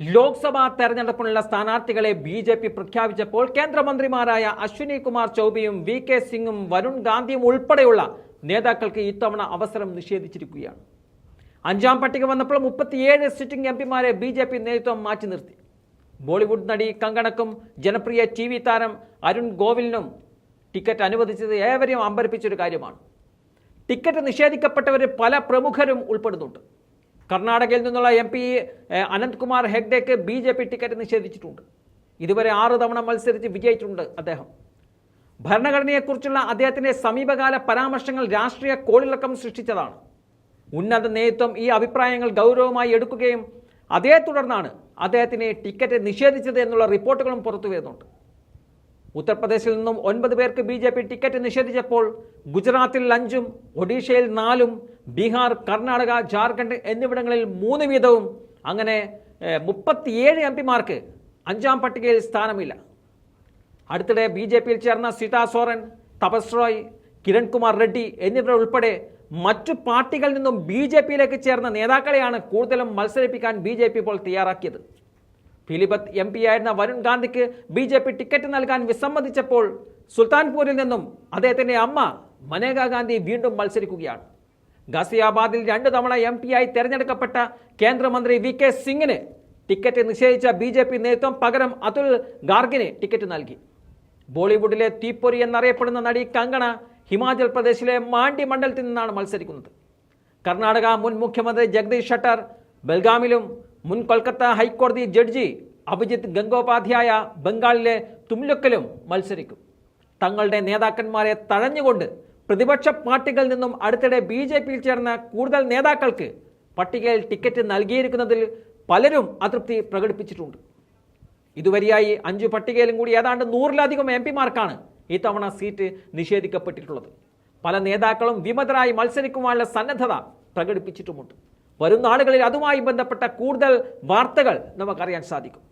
ലോക്സഭാ തെരഞ്ഞെടുപ്പിനുള്ള സ്ഥാനാർത്ഥികളെ B J P പ്രഖ്യാപിച്ചപ്പോൾ കേന്ദ്രമന്ത്രിമാരായ അശ്വിനി കുമാർ ചൌബയും വി കെ സിംഗും വരുൺ ഗാന്ധിയും ഉൾപ്പെടെയുള്ള നേതാക്കൾക്ക് ഇത്തവണ അവസരം നിഷേധിച്ചിരിക്കുകയാണ്. അഞ്ചാം പട്ടിക വന്നപ്പോൾ മുപ്പത്തിയേഴ് സിറ്റിംഗ് എം പിമാരെ ബി ജെ പി നേതൃത്വം മാറ്റി നിർത്തി. ബോളിവുഡ് നടി കങ്കണക്കും ജനപ്രിയ ടി വി താരം അരുൺ ഗോവിലിനും ടിക്കറ്റ് അനുവദിച്ചത് ഏവരെയും അമ്പരപ്പിച്ചൊരു കാര്യമാണ്. ടിക്കറ്റ് നിഷേധിക്കപ്പെട്ടവരിൽ പല പ്രമുഖരും ഉൾപ്പെടുന്നുണ്ട്. കർണാടകയിൽ നിന്നുള്ള എം പി അനന്ത്കുമാർ ഹെഗ്ഡേക്ക് ബി ജെ പി ടിക്കറ്റ് നിഷേധിച്ചിട്ടുണ്ട്. ഇതുവരെ ആറ് തവണ മത്സരിച്ച് വിജയിച്ചിട്ടുണ്ട് അദ്ദേഹം. ഭരണഘടനയെക്കുറിച്ചുള്ള അദ്ദേഹത്തിന്റെ സമീപകാല പരാമർശങ്ങൾ രാഷ്ട്രീയ കോളിളക്കം സൃഷ്ടിച്ചതാണ്. ഉന്നത നേതൃത്വം ഈ അഭിപ്രായങ്ങൾ ഗൗരവമായി എടുക്കുകയും അതേ തുടർന്നാണ് അദ്ദേഹത്തിന് ടിക്കറ്റ് നിഷേധിച്ചത് എന്നുള്ള റിപ്പോർട്ടുകളും പുറത്തു വരുന്നുണ്ട് ഉത്തർപ്രദേശിൽ നിന്നും ഒൻപത് പേർക്ക് ബി ജെ പി ടിക്കറ്റ് നിഷേധിച്ചപ്പോൾ ഗുജറാത്തിൽ അഞ്ചും ഒഡീഷയിൽ നാലും ബീഹാർ കർണാടക ജാർഖണ്ഡ് എന്നിവിടങ്ങളിൽ മൂന്ന് വീതവും. അങ്ങനെ മുപ്പത്തിയേഴ് എം പിമാർക്ക് അഞ്ചാം പട്ടികയിൽ സ്ഥാനമില്ല. അടുത്തിടെ ബി ജെ പിയിൽ ചേർന്ന സീതാ സോറൻ തപസ് റോയ് കിരൺകുമാർ റെഡ്ഡി എന്നിവരുൾപ്പെടെ മറ്റു പാർട്ടികളിൽ നിന്നും ബി ജെ പിയിലേക്ക് ചേർന്ന നേതാക്കളെയാണ് കൂടുതലും മത്സരിപ്പിക്കാൻ ബി ജെ പി ഇപ്പോൾ തയ്യാറാക്കിയത്. ഫിലിപത്ത് എം പി ആയിരുന്ന വരുൺ ഗാന്ധിക്ക് ബി ജെ പി ടിക്കറ്റ് നൽകാൻ വിസമ്മതിച്ചപ്പോൾ സുൽത്താൻപൂരിൽ നിന്നും അദ്ദേഹത്തിന്റെ അമ്മ മനേകാ ഗാന്ധി വീണ്ടും മത്സരിക്കുകയാണ്. ഗാസിയാബാദിൽ രണ്ടു തവണ എം പി ആയി തെരഞ്ഞെടുക്കപ്പെട്ട കേന്ദ്രമന്ത്രി വി കെ സിംഗിന് ടിക്കറ്റ് നിഷേധിച്ച ബി ജെ പി നേതൃത്വം പകരം അതുൽ ഗാർഗിന് ടിക്കറ്റ് നൽകി. ബോളിവുഡിലെ തീപ്പൊരി എന്നറിയപ്പെടുന്ന നടി കങ്കണ ഹിമാചൽ പ്രദേശിലെ മാണ്ഡി മണ്ഡലത്തിൽ നിന്നാണ് മത്സരിക്കുന്നത്. കർണാടക മുൻ മുഖ്യമന്ത്രി ജഗദീഷ് ഷട്ടർ ബൽഗാമിലും മുൻ കൊൽക്കത്ത ഹൈക്കോടതി ജഡ്ജി അഭിജിത്ത് ഗംഗോപാധ്യായ ബംഗാളിലെ തുംലുക്കലും മത്സരിക്കും. തങ്ങളുടെ നേതാക്കന്മാരെ തഴഞ്ഞുകൊണ്ട് പ്രതിപക്ഷ പാർട്ടികളിൽ നിന്നും അടുത്തിടെ ബി ജെ പിയിൽ ചേർന്ന കൂടുതൽ നേതാക്കൾക്ക് പട്ടികയിൽ ടിക്കറ്റ് നൽകിയിരിക്കുന്നതിൽ പലരും അതൃപ്തി പ്രകടിപ്പിച്ചിട്ടുണ്ട്. ഇതുവരെയായി അഞ്ച് പട്ടികയിലും കൂടി ഏതാണ്ട് നൂറിലധികം എം പിമാർക്കാണ് ഇത്തവണ സീറ്റ് നിഷേധിക്കപ്പെട്ടിട്ടുള്ളത്. പല നേതാക്കളും വിമതരായി മത്സരിക്കുവാനുള്ള സന്നദ്ധത പ്രകടിപ്പിച്ചിട്ടുമുണ്ട്. വരും നാളുകളിൽ അതുമായി ബന്ധപ്പെട്ട കൂടുതൽ വാർത്തകൾ നമുക്കറിയാൻ സാധിക്കും.